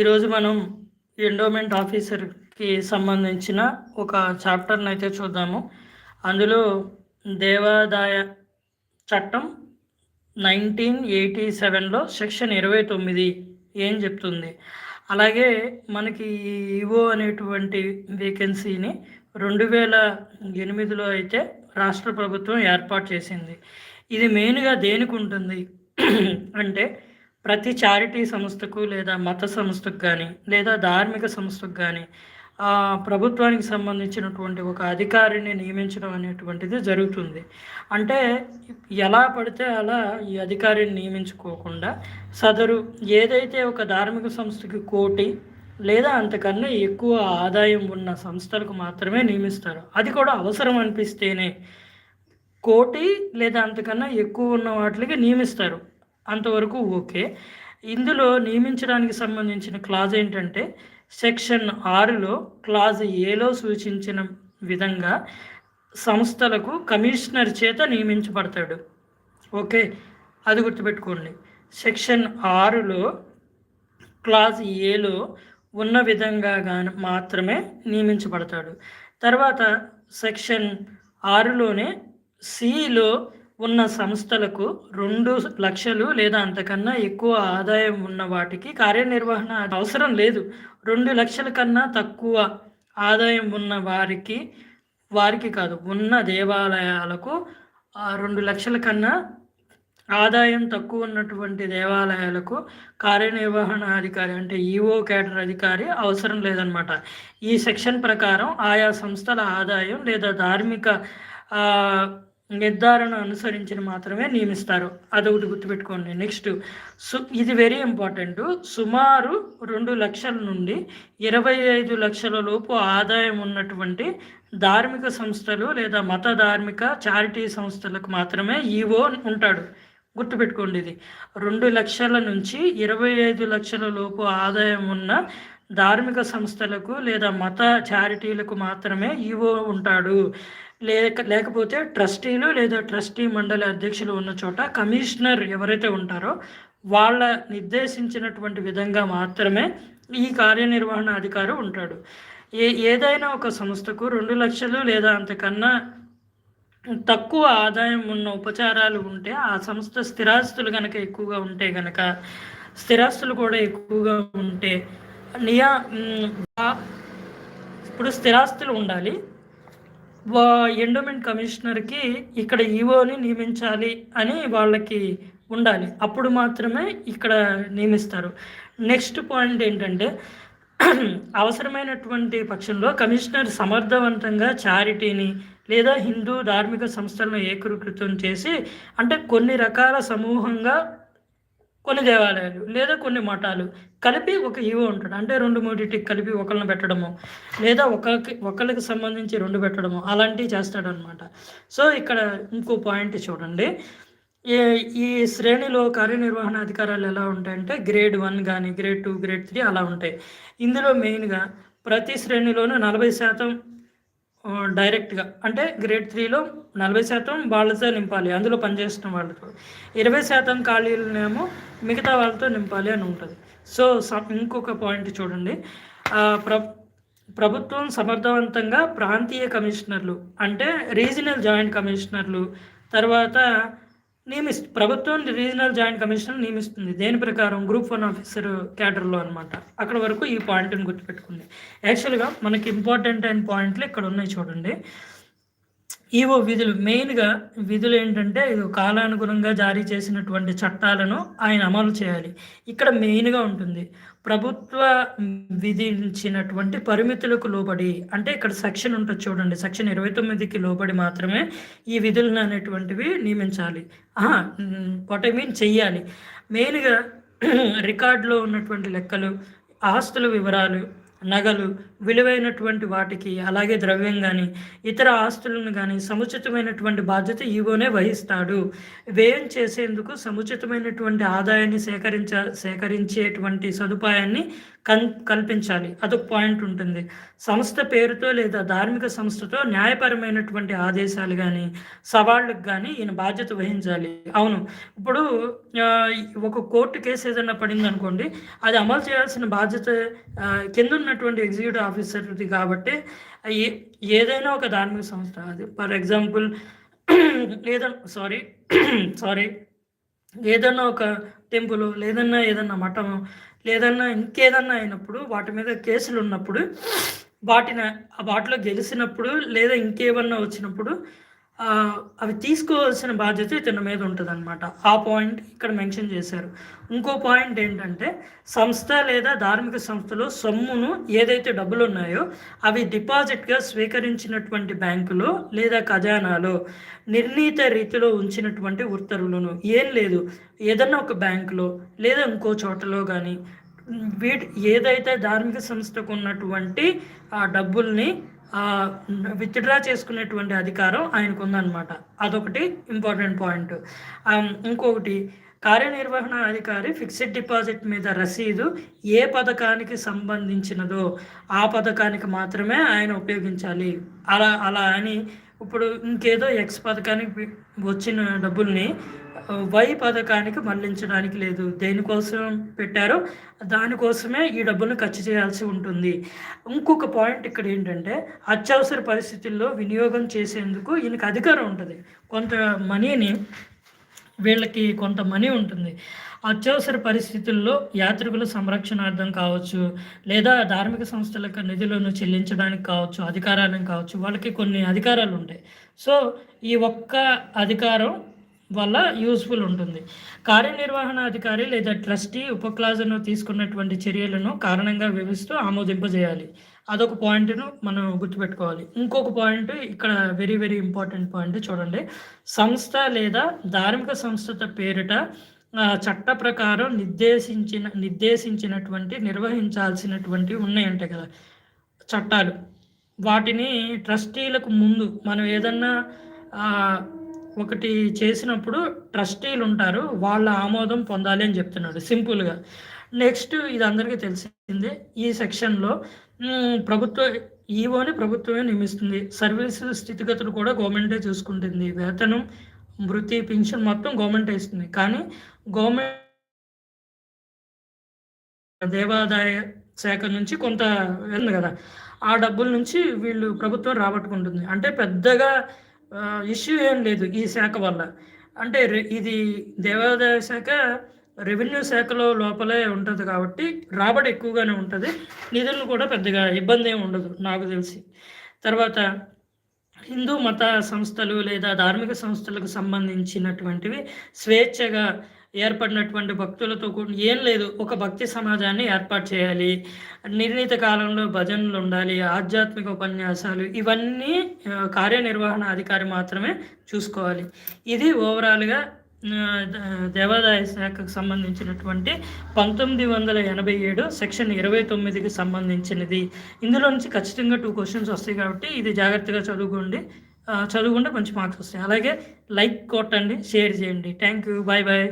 ఈరోజు మనం ఎండోమెంట్ ఆఫీసర్కి సంబంధించిన ఒక చాప్టర్ని అయితే చూద్దాము. అందులో దేవాదాయ చట్టం నైన్టీన్ ఎయిటీ సెవెన్లో సెక్షన్ ఇరవై తొమ్మిది ఏం చెప్తుంది? అలాగే మనకి ఈవో అనేటువంటి వేకెన్సీని రెండు వేల ఎనిమిదిలో అయితే రాష్ట్ర ప్రభుత్వం ఏర్పాటు చేసింది. ఇది మెయిన్గా దేనికి ఉంటుంది? అంటే ప్రతి చారిటీ సంస్థకు లేదా మత సంస్థకు కానీ లేదా ధార్మిక సంస్థకు కానీ ప్రభుత్వానికి సంబంధించినటువంటి ఒక అధికారిని నియమించడం అనేటువంటిది జరుగుతుంది. అంటే ఎలా పడితే అలా ఈ అధికారిని నియమించుకోకుండా సదరు ఏదైతే ఒక ధార్మిక సంస్థకి కోటి లేదా అంతకన్నా ఎక్కువ ఆదాయం ఉన్న సంస్థలకు మాత్రమే నియమిస్తారు అది కూడా అవసరం అనిపిస్తేనే కోటి లేదా అంతకన్నా ఎక్కువ ఉన్న వాటికి నియమిస్తారు. అంతవరకు ఓకే. ఇందులో నియమించడానికి సంబంధించిన క్లాజ్ ఏంటంటే సెక్షన్ ఆరులో క్లాజ్ ఏలో సూచించిన విధంగా సంస్థలకు కమిషనర్ చేత నియమించబడతాడు. ఓకే? అది గుర్తుపెట్టుకోండి. సెక్షన్ ఆరులో క్లాజ్ ఏలో ఉన్న విధంగా కానీ మాత్రమే నియమించబడతాడు. తర్వాత సెక్షన్ ఆరులోనే సిలో ఉన్న సంస్థలకు రెండు లక్షలు లేదా అంతకన్నా ఎక్కువ ఆదాయం ఉన్న వాటికి కార్యనిర్వహణ అవసరం లేదు. రెండు లక్షల కన్నా తక్కువ ఆదాయం ఉన్న వారికి వారికి కాదు ఉన్న దేవాలయాలకు రెండు లక్షల కన్నా ఆదాయం తక్కువ ఉన్నటువంటి దేవాలయాలకు కార్యనిర్వహణ అధికారి అంటే ఈఓ కేటర్ అధికారి అవసరం లేదనమాట ఈ సెక్షన్ ప్రకారం ఆయా సంస్థల ఆదాయం లేదా ధార్మిక నిర్ధారణ అనుసరించిన మాత్రమే నియమిస్తారు. అదొకటి గుర్తుపెట్టుకోండి. నెక్స్ట్ సు ఇది వెరీ ఇంపార్టెంట్ సుమారు రెండు లక్షల నుండి ఇరవై ఐదు లక్షల లోపు ఆదాయం ఉన్నటువంటి ధార్మిక సంస్థలు లేదా మత ధార్మిక చారిటీ సంస్థలకు మాత్రమే ఈవో ఉంటాడు. గుర్తుపెట్టుకోండి ఇది. రెండు లక్షల నుంచి ఇరవై ఐదు లక్షల లోపు ఆదాయం ఉన్న ధార్మిక సంస్థలకు లేదా మత చారిటీలకు మాత్రమే ఈవో ఉంటాడు. లేక లేకపోతే ట్రస్టీలు లేదా ట్రస్టీ మండలి అధ్యక్షులు ఉన్న చోట కమిషనర్ ఎవరైతే ఉంటారో వాళ్ళ నిర్దేశించినటువంటి విధంగా మాత్రమే ఈ కార్యనిర్వహణ అధికారి ఉంటాడు. ఏ ఏదైనా ఒక సంస్థకు రెండు లక్షలు లేదా అంతకన్నా తక్కువ ఆదాయం ఉన్న ఉపచారాలు ఉంటే ఆ సంస్థ స్థిరాస్తులు కనుక ఎక్కువగా ఉంటే కనుక స్థిరాస్తులు కూడా ఎక్కువగా ఉంటే నియా ఇప్పుడు స్థిరాస్తులు ఉండాలి. వా ఎండోమెంట్ కమిషనర్కి ఇక్కడ ఈవోని నియమించాలి అని వాళ్ళకి ఉండాలి. అప్పుడు మాత్రమే ఇక్కడ నియమిస్తారు. నెక్స్ట్ పాయింట్ ఏంటంటే అవసరమైనటువంటి పక్షంలో కమిషనర్ సమర్థవంతంగా చారిటీని లేదా హిందూ ధార్మిక సంస్థలను ఏకీకృతం చేసి అంటే కొన్ని రకాల సమూహంగా కొన్ని దేవాలయాలు లేదా కొన్ని మఠాలు కలిపి ఒక ఈవో ఉంటాడు అంటే రెండు మూడింటికి కలిపి ఒకళ్ళని పెట్టడము లేదా ఒకరికి ఒకరికి సంబంధించి రెండు పెట్టడము అలాంటివి చేస్తాడనమాట సో ఇక్కడ ఇంకో పాయింట్ చూడండి. ఈ శ్రేణిలో కార్యనిర్వహణ అధికారాలు ఎలా ఉంటాయంటే గ్రేడ్ వన్ కానీ గ్రేడ్ టూ గ్రేడ్ త్రీ అలా ఉంటాయి. ఇందులో మెయిన్గా ప్రతి శ్రేణిలోనూ నలభై శాతం డైరెక్ట్గా. అంటే గ్రేడ్ త్రీలో నలభై శాతం వాళ్ళతో నింపాలి అందులో పనిచేస్తున్న వాళ్ళతో. ఇరవై శాతం ఖాళీలనేమో మిగతా వాళ్ళతో నింపాలి అని ఉంటుంది. సో ఇంకొక పాయింట్ చూడండి. ప్ర ప్రభుత్వం సమర్థవంతంగా ప్రాంతీయ కమిషనర్లు అంటే రీజనల్ జాయింట్ కమిషనర్లు తర్వాత నియమిస్తు ప్రభుత్వం రీజనల్ జాయింట్ కమిషనర్ నియమిస్తుంది. దేని ప్రకారం? గ్రూప్ వన్ ఆఫీసర్ క్యాటర్లో అనమాట అక్కడ వరకు ఈ పాయింట్ని గుర్తుపెట్టుకుంది. యాక్చువల్గా మనకి ఇంపార్టెంట్ అయిన పాయింట్లు ఇక్కడ ఉన్నాయి చూడండి. ఈవో విధులు మెయిన్గా విధులు ఏంటంటే ఇది కాలానుగుణంగా జారీ చేసినటువంటి చట్టాలను ఆయన అమలు చేయాలి. ఇక్కడ మెయిన్గా ఉంటుంది ప్రభుత్వ విధించినటువంటి పరిమితులకు లోబడి అంటే ఇక్కడ సెక్షన్ ఉంటుంది చూడండి సెక్షన్ ఇరవై తొమ్మిదికి లోబడి మాత్రమే ఈ విధులను అనేటువంటివి నియమించాలి. వాట్ ఐ మీన్ చెయ్యాలి. మెయిన్గా రికార్డులో ఉన్నటువంటి లెక్కలు ఆస్తుల వివరాలు నగలు విలువైనటువంటి వాటికి అలాగే ద్రవ్యం కానీ ఇతర ఆస్తులను కానీ సముచితమైనటువంటి బాధ్యత ఈవోనే వహిస్తాడు. వ్యయం చేసేందుకు సముచితమైనటువంటి ఆదాయాన్ని సేకరించ సేకరించేటువంటి సదుపాయాన్ని కన్ కల్పించాలి. అదొక పాయింట్ ఉంటుంది. సంస్థ పేరుతో లేదా ధార్మిక సంస్థతో న్యాయపరమైనటువంటి ఆదేశాలు కానీ సవాళ్ళకు కానీ ఈయన బాధ్యత వహించాలి. అవును. ఇప్పుడు ఒక కోర్టు కేసు ఏదైనా పడింది అనుకోండి అది అమలు చేయాల్సిన బాధ్యత కింద ఉన్నటువంటి ఎగ్జిక్యూటివ్ ఆఫీసర్ది కాబట్టి ఏదైనా ఒక ధార్మిక సంస్థ అది ఫర్ ఎగ్జాంపుల్ ఏదైనా సారీ సారీ ఏదన్నా ఒక టెంపుల్ లేదన్నా ఏదన్నా మఠం లేదన్నా ఇంకేదన్నా అయినప్పుడు వాటి మీద కేసులు ఉన్నప్పుడు వాటిని వాటిలో గెలిచినప్పుడు లేదా ఇంకేమన్నా వచ్చినప్పుడు అవి తీసుకోవాల్సిన బాధ్యత ఇతని మీద ఉంటుంది అనమాట ఆ పాయింట్ ఇక్కడ మెన్షన్ చేశారు. ఇంకో పాయింట్ ఏంటంటే సంస్థ లేదా ధార్మిక సంస్థలో సొమ్మును ఏదైతే డబ్బులు ఉన్నాయో అవి డిపాజిట్గా స్వీకరించినటువంటి బ్యాంకులో లేదా ఖజానాలో నిర్ణీత రీతిలో ఉంచినటువంటి ఉత్తర్వులను. ఏం లేదు. ఏదన్నా ఒక బ్యాంకులో లేదా ఇంకో చోటలో కానీ వీటి ఏదైతే ధార్మిక సంస్థకు ఉన్నటువంటి ఆ డబ్బుల్ని విత్డ్రా చేసుకునేటువంటి అధికారం ఆయనకు ఉందన్నమాట అదొకటి ఇంపార్టెంట్ పాయింట్ ఇంకొకటి కార్యనిర్వహణ అధికారి ఫిక్స్డ్ డిపాజిట్ మీద రసీదు ఏ పథకానికి సంబంధించినదో ఆ పథకానికి మాత్రమే ఆయన ఉపయోగించాలి. అలా అలా అని ఇప్పుడు ఇంకేదో ఎక్స్ పథకానికి వచ్చిన డబ్బుల్ని వై పథకానికి మళ్ళించడానికి లేదు. దేనికోసం పెట్టారో దానికోసమే ఈ డబ్బును ఖర్చు చేయాల్సి ఉంటుంది. ఇంకొక పాయింట్ ఇక్కడ ఏంటంటే అత్యవసర పరిస్థితుల్లో వినియోగం చేసేందుకు ఈయనకు అధికారం ఉంటుంది. కొంత మనీని వీళ్ళకి కొంత మనీ ఉంటుంది. అత్యవసర పరిస్థితుల్లో యాత్రికుల సంరక్షణార్థం కావచ్చు లేదా ధార్మిక సంస్థలకు నిధులను చెల్లించడానికి కావచ్చు అధికారాలను కావచ్చు వాళ్ళకి కొన్ని అధికారాలు ఉంటాయి. సో ఈ ఒక్క అధికారం వల్ల యూస్ఫుల్ ఉంటుంది. కార్యనిర్వహణ అధికారి లేదా ట్రస్టీ ఉపక్లాజను తీసుకున్నటువంటి చర్యలను కారణంగా వివరిస్తూ ఆమోదింపజేయాలి. అదొక పాయింట్ను మనం గుర్తుపెట్టుకోవాలి. ఇంకొక పాయింట్ ఇక్కడ వెరీ వెరీ ఇంపార్టెంట్ పాయింట్ చూడండి. సంస్థ లేదా ధార్మిక సంస్థ పేరిట చట్ట ప్రకారం నిర్దేశించిన నిర్దేశించినటువంటి నిర్వహించాల్సినటువంటి ఉన్నాయంటే కదా చట్టాలు. వాటిని ట్రస్టీలకు ముందు మనం ఏదన్నా ఒకటి చేసినప్పుడు ట్రస్టీలు ఉంటారు వాళ్ళ ఆమోదం పొందాలి అని చెప్తున్నాడు సింపుల్గా నెక్స్ట్ ఇది అందరికీ తెలిసిందే ఈ సెక్షన్లో ప్రభుత్వ ఈవోని ప్రభుత్వమే నియమిస్తుంది. సర్వీస్ స్థితిగతులు కూడా గవర్నమెంటే చూసుకుంటుంది. వేతనం వృత్తి పెన్షన్ మొత్తం గవర్నమెంట్ ఇస్తుంది. కానీ గవర్నమెంట్ దేవాదాయ శాఖ నుంచి కొంత ఉంది కదా. ఆ డబ్బుల నుంచి వీళ్ళు ప్రభుత్వం రాబట్టుకుంటుంది. అంటే పెద్దగా ఇష్యూ ఏం లేదు ఈ శాఖ వల్ల. అంటే ఇది దేవాదాయ శాఖ రెవెన్యూ శాఖలో లోపలే ఉంటుంది కాబట్టి రాబడి ఎక్కువగానే ఉంటుంది. నిధులు కూడా పెద్దగా ఇబ్బంది ఏమి ఉండదు నాకు తెలిసి. తర్వాత హిందూ మత సంస్థలు లేదా ధార్మిక సంస్థలకు సంబంధించినటువంటివి స్వేచ్ఛగా ఏర్పడినటువంటి భక్తులతో కూడి ఏం లేదు. ఒక భక్తి సమాజాన్ని ఏర్పాటు చేయాలి. నిర్ణీత కాలంలో భజనలు ఉండాలి ఆధ్యాత్మిక ఉపన్యాసాలు ఇవన్నీ కార్యనిర్వహణ అధికారి మాత్రమే చూసుకోవాలి. ఇది ఓవరాల్గా దేవాదాయ శాఖకు సంబంధించినటువంటి పంతొమ్మిది వందల ఎనభై ఏడు సెక్షన్ ఇరవై తొమ్మిదికి సంబంధించినది. ఇందులో నుంచి ఖచ్చితంగా టూ క్వశ్చన్స్ వస్తాయి కాబట్టి ఇది జాగ్రత్తగా చదువుకోండి. చదువుకుంటే మంచి మార్క్స్ వస్తాయి. అలాగే లైక్ కొట్టండి షేర్ చేయండి. Thank you bye bye